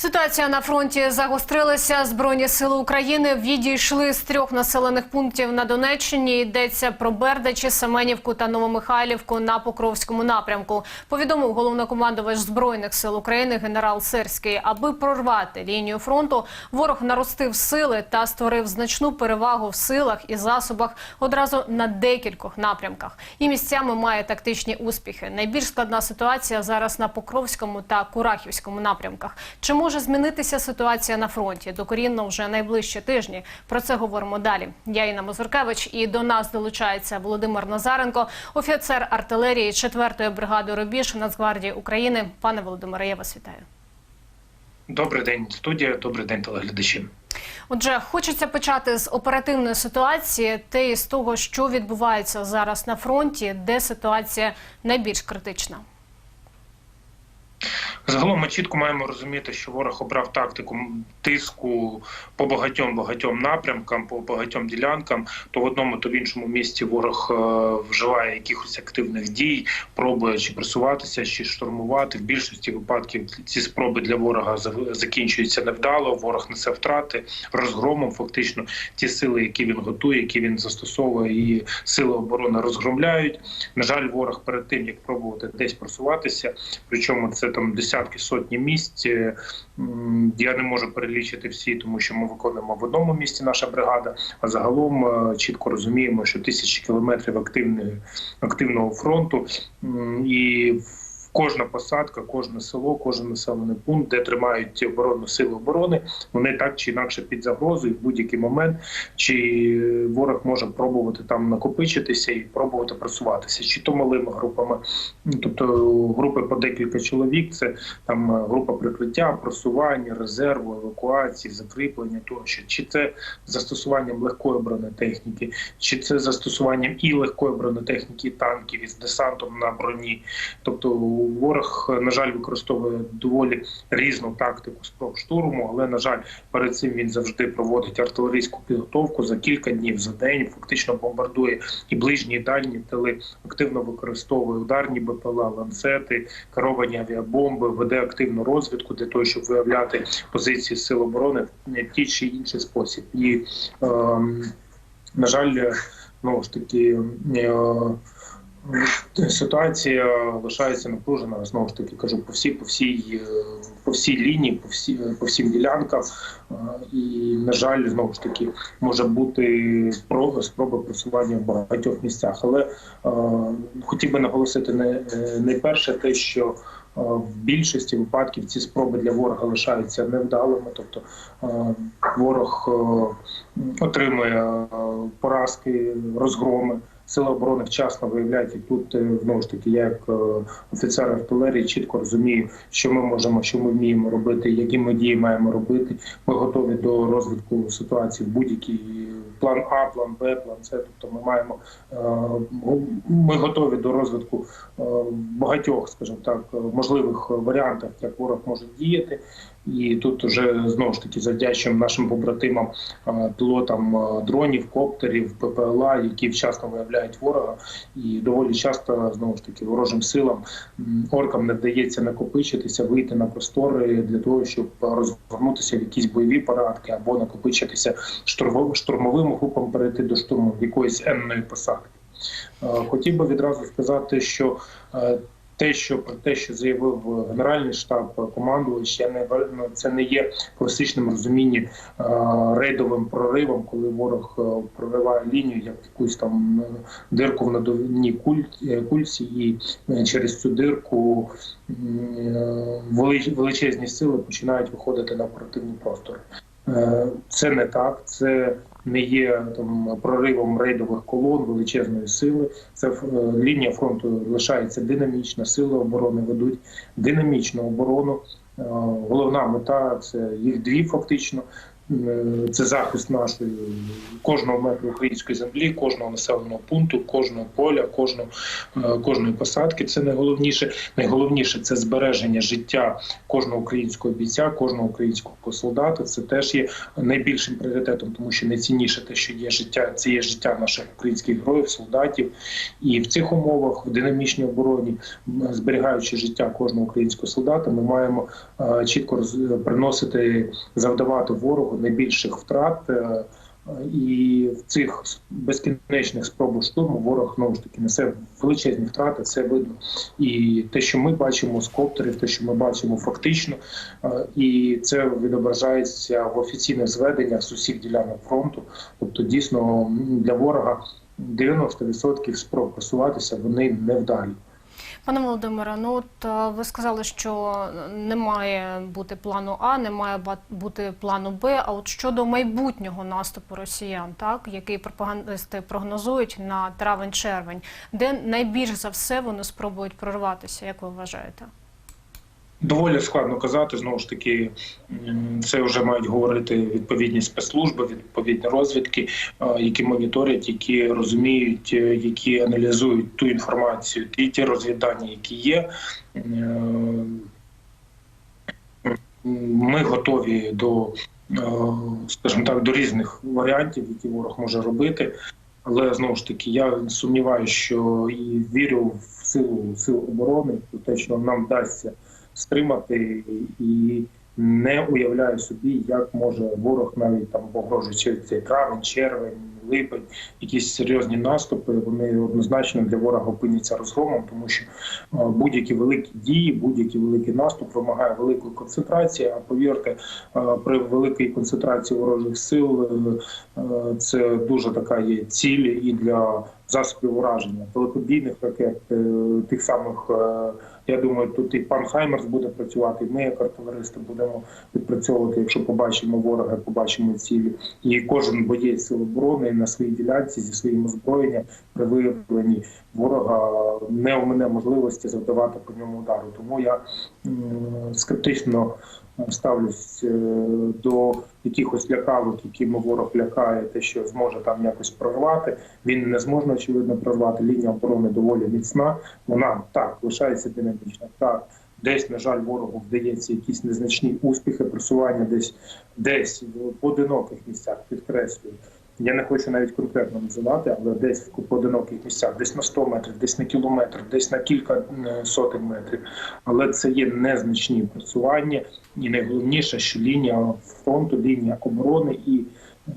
Ситуація на фронті загострилася. Збройні сили України відійшли з трьох населених пунктів на Донеччині. Йдеться про Бердачі, Семенівку та Новомихайлівку на Покровському напрямку. Повідомив головнокомандувач збройних сил України генерал Сирський. Аби прорвати лінію фронту, ворог наростив сили та створив значну перевагу в силах і засобах одразу на декількох напрямках. І місцями має тактичні успіхи. Найбільш складна ситуація зараз на Покровському та Курахівському напрямках. Чи може змінитися ситуація на фронті? Докорінно вже найближчі тижні. Про це говоримо далі. Я Інна Мазуркевич, і до нас долучається Володимир Назаренко, офіцер артилерії 4-ї бригади Рубіж Нацгвардії України. Пане Володимире, я вас вітаю. Добрий день, студія. Добрий день, телеглядачі. Отже, хочеться почати з оперативної ситуації, те з того, що відбувається зараз на фронті, де ситуація найбільш критична. Загалом ми чітко маємо розуміти, що ворог обрав тактику тиску по багатьом багатьом напрямкам, по багатьом ділянкам. То в одному, то в іншому місці ворог е, вживає якихось активних дій, пробує чи просуватися, чи штурмувати. В більшості випадків ці спроби для ворога закінчуються невдало. Ворог несе втрати розгромом. Фактично, ті сили, які він готує, які він застосовує, і сили оборони розгромляють. На жаль, ворог перед тим як пробувати десь просуватися, причому це там десятки сотні місць. е, Я не можу перелічити всі, тому що ми виконуємо в одному місці наша бригада. А загалом е, чітко розуміємо, що тисячі кілометрів активного фронту і і. Кожна посадка, кожне село, кожен населений пункт, де тримають оборонну сили оборони, вони так чи інакше під загрозою в будь-який момент, чи ворог може пробувати там накопичитися і пробувати просуватися, чи то малими групами, Ну, тобто групи по декілька чоловік, це там е, група прикриття, просування, резерву, евакуації, закріплення тощо, чи це застосуванням легкої бронетехніки, чи це застосуванням і легкої бронетехніки, і танків із десантом на броні. Тобто ворог, на жаль, використовує доволі різну тактику спроб штурму, але на жаль, перед цим він завжди проводить артилерійську підготовку за кілька днів за день. Фактично бомбардує і ближні, і дальні тили, активно використовує ударні БПЛА, ланцети, керовані авіабомби, веде активну розвідку для того, щоб виявляти позиції сил оборони в ті чи інший спосіб. І ем, на жаль, знову ж таки. е, Ситуація лишається напружена. Знову ж таки кажу по всій, по всій, е, по всій лінії, по всі по всім ділянкам. Е, І на жаль, знову ж таки може бути спроба спроба просування в багатьох місцях. Але е, хотів би наголосити не е, найперше те, що е, в більшості випадків ці спроби для ворога лишаються невдалими, тобто е, ворог е, отримує е, поразки, розгроми. Сили оборони вчасно виявляють і тут е, знову ж таки, я як е, офіцер артилерії чітко розумію, що ми можемо, що ми вміємо робити, які ми дії маємо робити. Ми готові до розвитку ситуації в будь-який план А, план Б, план С. Тобто ми маємо е, ми готові до розвитку багатьох, скажімо так, можливих варіантах, як ворог може діяти. І тут вже знову ж таки завдячуємо нашим побратимам, пілотам дронів, коптерів, ППЛА, які вчасно виявляють ворога, і доволі часто знову ж таки ворожим силам оркам не вдається накопичитися, вийти на простори для того, щоб розгорнутися в якісь бойові порадки або накопичитися штурмовим групам, перейти до штурму якоїсь енної посадки. Хотів би відразу сказати, що е, те, що про те, що заявив Генеральний штаб командувач, я не ну, це не є в класичному розумінні е, рейдовим проривом, коли ворог е, прориває лінію, як якусь там е, дирку в надувній е, кульці, і е, через цю дирку е, величезні сили починають виходити на оперативний простор. Е, Це не так. Це не є там проривом рейдових колон величезної сили. Це е, лінія фронту лишається динамічна. Сили оборони ведуть динамічну оборону. Е, Головна мета це їх дві фактично. Е, це захист нашої кожного метру української землі, кожного населеного пункту, кожного поля, кожного е, кожної посадки. Це найголовніше. Найголовніше це збереження життя кожного українського бійця, кожного українського солдата. Це теж є найбільшим пріоритетом, тому що найцінніше те, що є життя, це є життя наших українських героїв, солдатів. І в цих умовах в динамічній обороні, зберігаючи життя кожного українського солдата, ми маємо е, чітко приносити завдавати ворогу найбільших втрат. е, і в цих безкінечних спробах штурму ворог знову ж таки несе величезні втрати. Це видно. І те, що ми бачимо з коптерів, те, що ми бачимо фактично, е, і це відображається в офіційних зведеннях з усіх ділянок фронту. Тобто, дійсно для ворога 90% спроб просуватися вони невдалі. Пане Володимире, ну от е, ви сказали, що не має бути плану А, не має бути плану Б. А от щодо майбутнього наступу росіян, так який пропагандисти прогнозують на травень-червень, де найбільш за все вони спробують прорватися, як ви вважаєте? Доволі складно казати. Знову ж таки, це вже мають говорити відповідні спецслужби, відповідні розвідки, е, які моніторять, які розуміють, е, які аналізують ту інформацію, ті ті розвідання, які є. Е, Ми готові до, скажімо так, до різних варіантів, які ворог може робити. Але знову ж таки, я сумніваюся, що і вірю в силу сил оборони, в те, що нам вдасться стримати і не уявляю собі, як може ворог навіть там погрожуючи цей травень, червень, липень, якісь серйозні наступи. Вони однозначно для ворога опиняться розгромом, тому що е, будь-які великі дії, будь-який великий наступ вимагає великої концентрації. А повірте, е, при великій концентрації ворожих сил е, це дуже така є ціль і для засобів ураження далекобійних ракет, тих самих. Я думаю, тут і пан Хаймерс буде працювати, і ми, як артилеристи, будемо відпрацьовувати. Якщо побачимо ворога, побачимо цілі. І кожен боєць сил оборони на своїй ділянці зі своїм озброєнням при виявленні ворога не у мене можливості завдавати по ньому удару. Тому я скептично ставлюсь е, до якихось лякавок, якими ворог лякає, те, що зможе там якось прорвати. Він не зможе очевидно прорвати. Лінія оборони доволі міцна. Вона так лишається динамічна. Так, десь, на жаль, ворогу вдається якісь незначні успіхи, просування десь, десь в поодиноких місцях, підкреслюю. Я не хочу навіть конкретно називати, але десь в поодиноких місцях, десь на 100 метрів, десь на кілометр, десь на кілька сотень метрів. Але це є незначні просування, і найголовніше, що лінія фронту, лінія оборони і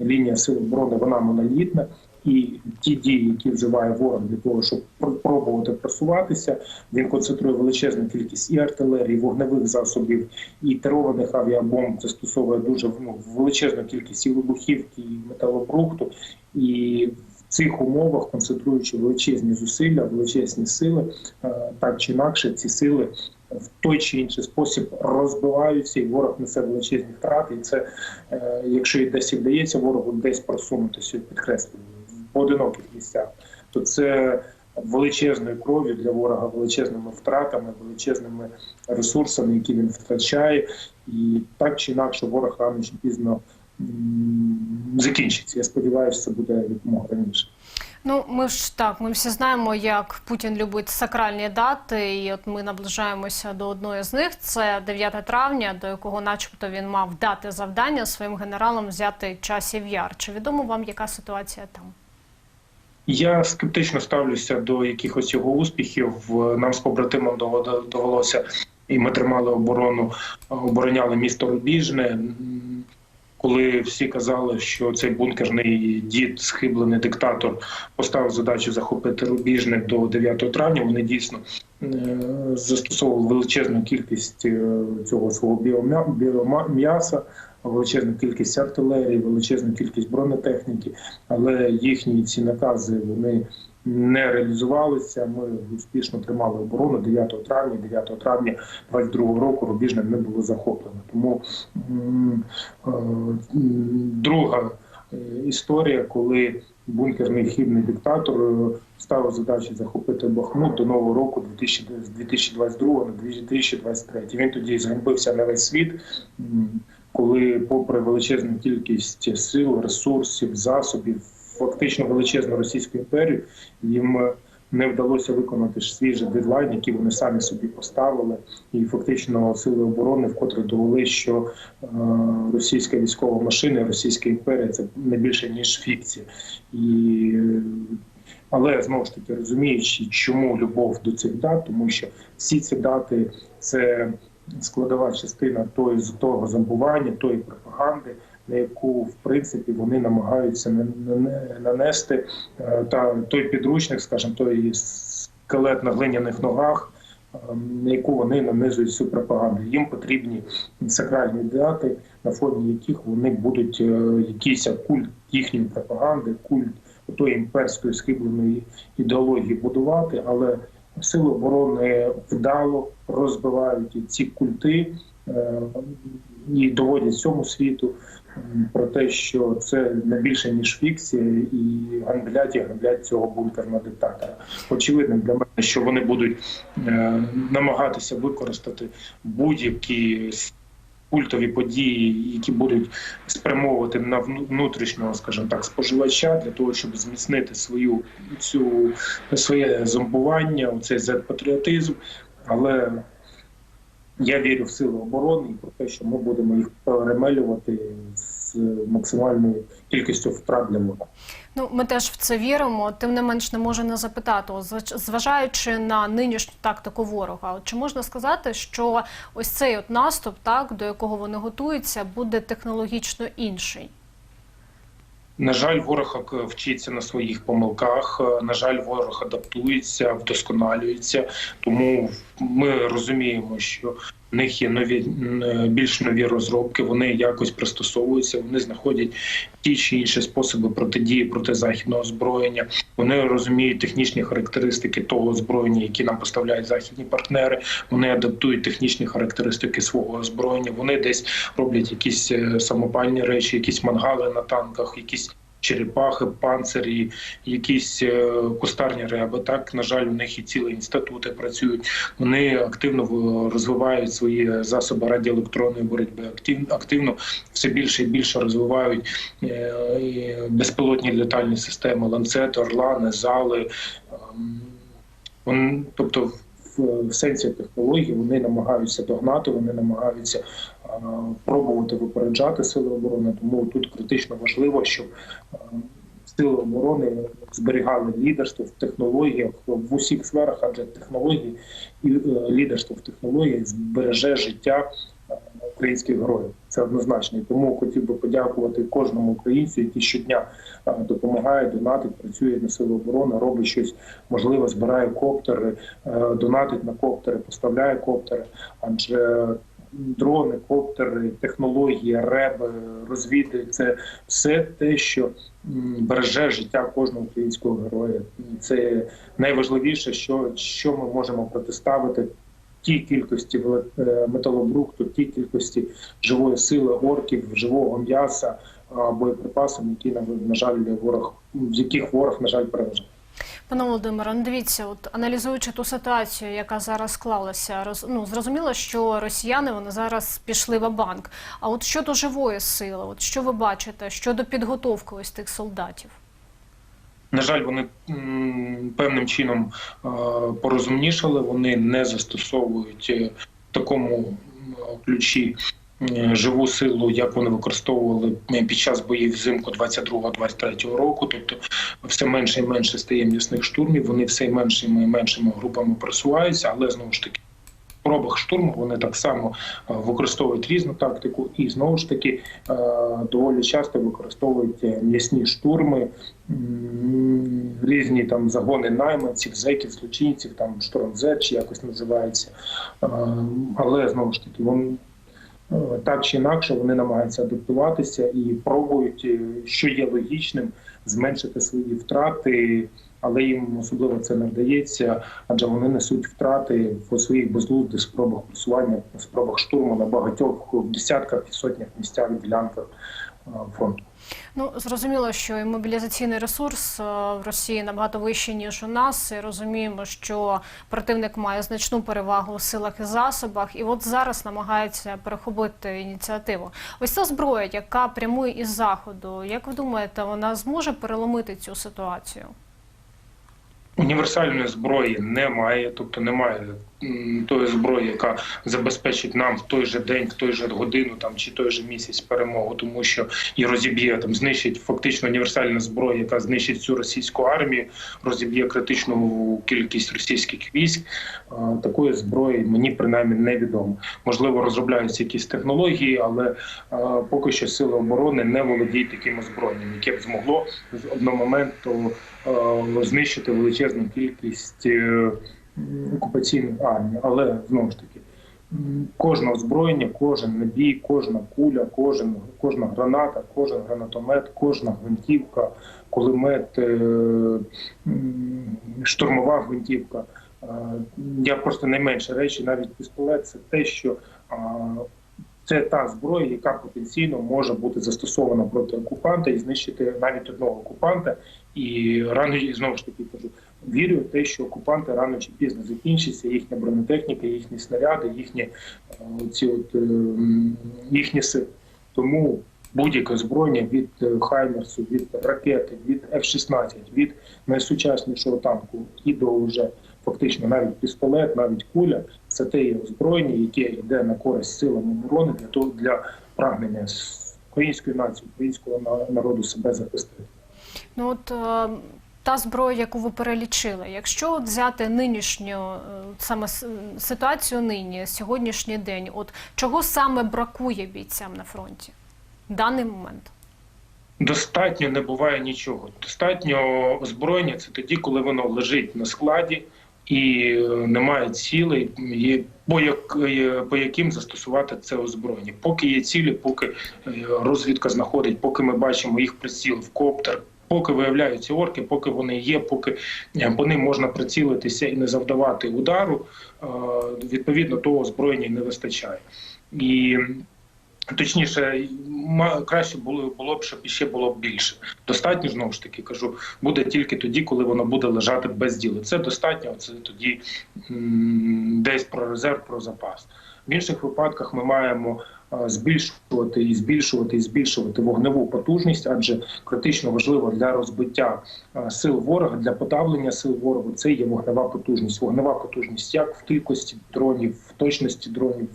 лінія сил оборони вона монолітна. І ті дії, які вживає ворог для того, щоб пробувати просуватися, він концентрує величезну кількість і артилерії, і вогневих засобів, і керованих авіабомб. Застосовує дуже ну, величезну кількість і вибухівки, і металобрухту. І в цих умовах, концентруючи величезні зусилля, величезні сили, е, так чи інакше, ці сили в той чи інший спосіб розбиваються, і ворог несе величезні втрати. І це, е, якщо і десь і вдається ворогу десь просунутися, підкреслюю, поодиноких місцях, то це величезною кров'ю для ворога, величезними втратами, величезними ресурсами, які він втрачає, і так чи інакше ворог рано чи пізно закінчиться. Я сподіваюся, це буде якомога раніше. Ну, ми ж так, ми всі знаємо, як Путін любить сакральні дати, і от ми наближаємося до одної з них. Це 9 травня, до якого, начебто, він мав дати завдання своїм генералам взяти часів яр. Чи відомо вам, яка ситуація там? Я скептично ставлюся до якихось його успіхів. Нам з побратимом довелося, і ми тримали оборону, обороняли місто Рубіжне. Коли всі казали, що цей бункерний дід, схиблений диктатор, поставив задачу захопити Рубіжне до 9 травня, вони дійсно е, застосовували величезну кількість е, цього свого біом'я- біом'яса, величезну кількість артилерії, величезну кількість бронетехніки, але їхні ці накази вони не реалізувалися. Ми успішно тримали оборону 9 травня. 9 травня 22 року рубіжне не було захоплено. Тому е, друга е, історія, коли бункерний хибний диктатор е, ставив задачу захопити Бахмут до нового року з 2022 на 2023. Він тоді зганьбився на весь світ. Коли, попри величезну кількість сил, ресурсів, засобів, фактично величезну російську імперію, їм е, не вдалося виконати же дедлайн, який вони самі собі поставили, і фактично сили оборони вкотре довели, що е, російська військова машина, російська імперія це не більше ніж фікція. І але знову ж таки розуміючи, чому любов до цих дат, тому що всі ці дати це складова частина тої з того забування, тої пропаганди, на яку в принципі вони намагаються на- на- нанести е, та той підручник, скажімо, той скелет на глиняних ногах. е, На яку вони нанизують всю пропаганду. Їм потрібні сакральні дати, на фоні яких вони будуть е, якийсь культ їхньої пропаганди, культ тої імперської схибленої ідеології будувати, але сили оборони вдало розбивають ці культи і доводять всьому світу про те, що це не більше ніж фікція, і ганблять і ганблять цього бункерного диктатора. Очевидно для мене, що вони будуть е, намагатися використати будь-які культові події, які будуть спрямовувати на внутрішнього, скажімо так, споживача для того, щоб зміцнити свою цю своє зомбування, цей зет-патріотизм. Але я вірю в сили оборони і про те, що ми будемо їх перемелювати з максимальною кількістю втрат для ворога. Ну, ми теж в це віримо. Тим не менш, не можу не запитати, зважаючи на нинішню тактику ворога, чи можна сказати, що ось цей от наступ, так до якого вони готуються, буде технологічно інший? На жаль, ворог е, вчиться на своїх помилках. е, На жаль, ворог адаптується, вдосконалюється. Тому ми розуміємо, що в них є нові більш нові розробки. Вони якось пристосовуються. Вони знаходять ті чи інші способи протидії проти західного озброєння. Вони розуміють технічні характеристики того озброєння, які нам поставляють західні партнери. Вони адаптують технічні характеристики свого озброєння. Вони десь роблять якісь е, самопальні речі, якісь мангали на танках, якісь. Черепахи, панцирі, якісь е, кустарні реби. Так, на жаль, у них і цілі інститути працюють. Вони активно розвивають свої засоби радіоелектронної боротьби. Активно все більше і більше розвивають е, безпілотні літальні системи, ланцети, орлани, зали. Ем, тобто, в, сенсі технологій вони намагаються догнати, вони намагаються пробувати випереджати сили оборони. Тому тут критично важливо, щоб сили оборони зберігали лідерство в технологіях в усіх сферах, адже технології і е, лідерство в технологіях збереже життя е, українських героїв. Це однозначно. І тому хотів би подякувати кожному українцю, який щодня е, допомагає, донатить, працює на сили оборони, робить щось можливе, збирає коптери, е, донатить на коптери, поставляє коптери. Адже дрони, коптери, технології, реби, розвіди це все те, що береже життя кожного українського героя. І Це найважливіше, що, що ми можемо протиставити тій кількості е, металобрухту, тій кількості живої сили, орків, живого м'яса, боєприпасів, які на жаль ворог, в яких ворог на жаль переважає. Пане Володимире, ну дивіться, от аналізуючи ту ситуацію, яка зараз склалася, роз, ну зрозуміло, що росіяни вони зараз пішли в банк. А от щодо живої сили, от що ви бачите щодо підготовки ось тих солдатів? На жаль, вони певним чином е, порозумнішали. Вони не застосовують е, в такому ключі живу силу, як вони використовували е, під час боїв взимку 22-23 року. Тобто все менше і менше стає м'ясних штурмів. Вони все меншими і меншими групами просуваються, але знову ж таки. В пробах штурму вони так само е, використовують різну тактику, і знову ж таки е, доволі часто використовують е, м'ясні штурми, різні там загони найманців, зеків, злочинців, там шторм Z чи якось називається. Е, Але знову ж таки, вони е, так чи інакше вони намагаються адаптуватися і пробують, е, що є логічним, зменшити свої втрати. Але їм особливо це не вдається, адже вони несуть втрати в своїх безглуздих спробах просування, спробах штурму на багатьох десятках і сотнях місцях ділянках фронту. Ну зрозуміло, що і мобілізаційний ресурс е, в Росії набагато вищий ніж у нас. І розуміємо, що противник має значну перевагу у силах і засобах, і от зараз намагається перехопити ініціативу. Ось ця зброя, яка прямує із заходу. Як ви думаєте, вона зможе переломити цю ситуацію? Універсальної зброї немає, тобто немає тої зброї, яка забезпечить нам в той же день, в той же годину там чи той же місяць перемогу, тому що і розіб'є там, знищить фактично універсальна зброя, яка знищить всю російську армію, розіб'є критичну кількість російських військ. Е, Такої зброї мені принаймні невідомо. Можливо, розробляються якісь технології, але е, поки що сили оборони не володіють таким озброєнням, яке б змогло з одномоменту е, знищити величезну кількість е, м. Але знову ж таки, кожне озброєння, кожен набій, кожна куля, кожен, кожна граната, кожен гранатомет, кожна гвинтівка, кулемет, е, штурмова гвинтівка. Е, Я просто найменше речі, навіть пістолет, це те, що це та зброя, яка потенційно може бути застосована проти окупанта і знищити навіть одного окупанта. І рано і знову ж таки кажу, вірю в те, що окупанти рано чи пізно закінчиться, їхня бронетехніка, їхні снаряди, їхні е, ці от е, їхні сили. Тому будь-яке озброєння від е, Хаймерсу, від ракети, від F-16, від найсучаснішого танку і до вже фактично навіть пістолет, навіть куля це те є озброєння, яке йде на користь силам оборони для того для прагнення української нації, українського народу себе захистити. Ну от та зброя, яку ви перелічили, якщо взяти нинішню е, саме ситуацію нині, сьогоднішній день, от чого саме бракує бійцям на фронті в даний момент? Достатньо не буває нічого. Достатньо озброєння це тоді, коли воно лежить на складі і е, немає цілей, по, як, по яким застосувати це озброєння. Поки є цілі, поки е, розвідка знаходить, поки ми бачимо їх приціл в коптер. Поки виявляються орки, поки вони є, поки е, по ним можна прицілитися і не завдавати удару, е, відповідно того озброєння не вистачає. І Точніше, краще було, було б, щоб іще було б більше. Достатньо знову ж таки кажу, буде тільки тоді, коли воно буде лежати без діла. Це достатньо. Це тоді десь про резерв, про запас. В інших випадках ми маємо збільшувати і збільшувати і збільшувати вогневу потужність, адже критично важливо для розбиття е, сил ворога, для подавлення сил ворога. Це є вогнева потужність. Вогнева потужність як в кількості дронів, в точності дронів,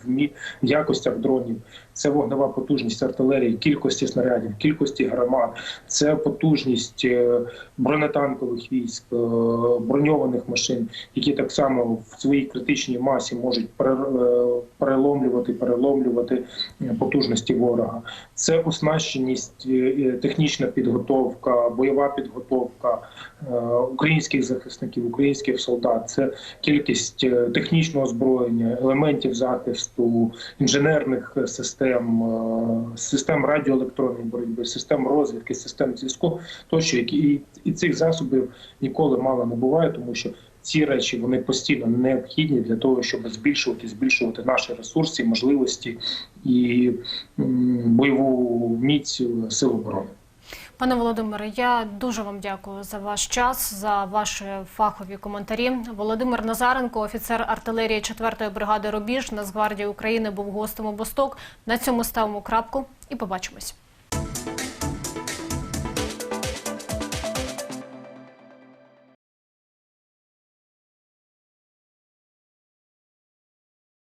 в якостях дронів. Це вогнева потужність артилерії, кількості снарядів, кількості гармат, це потужність е, бронетанкових військ, е, броньованих машин, які так само в своїй критичній масі можуть е, переломлювати, переломлювати е, потужності ворога. Це оснащеність, е, е, технічна підготовка, бойова підготовка е, українських захисників, українських солдат. Це кількість технічного озброєння, елементів захисту, інженерних систем, систем радіоелектронної боротьби, систем розвідки, систем зв'язку, тощо які і цих засобів ніколи мало не буває, тому що ці речі вони постійно необхідні для того, щоб збільшувати, збільшувати наші ресурси, можливості і бойову міць сил оборони. Пане Володимире, я дуже вам дякую за ваш час, за ваші фахові коментарі. Володимир Назаренко, офіцер артилерії 4-ї бригади Рубіж Нацгвардії України, був гостем у Босток. На цьому ставимо крапку і побачимось.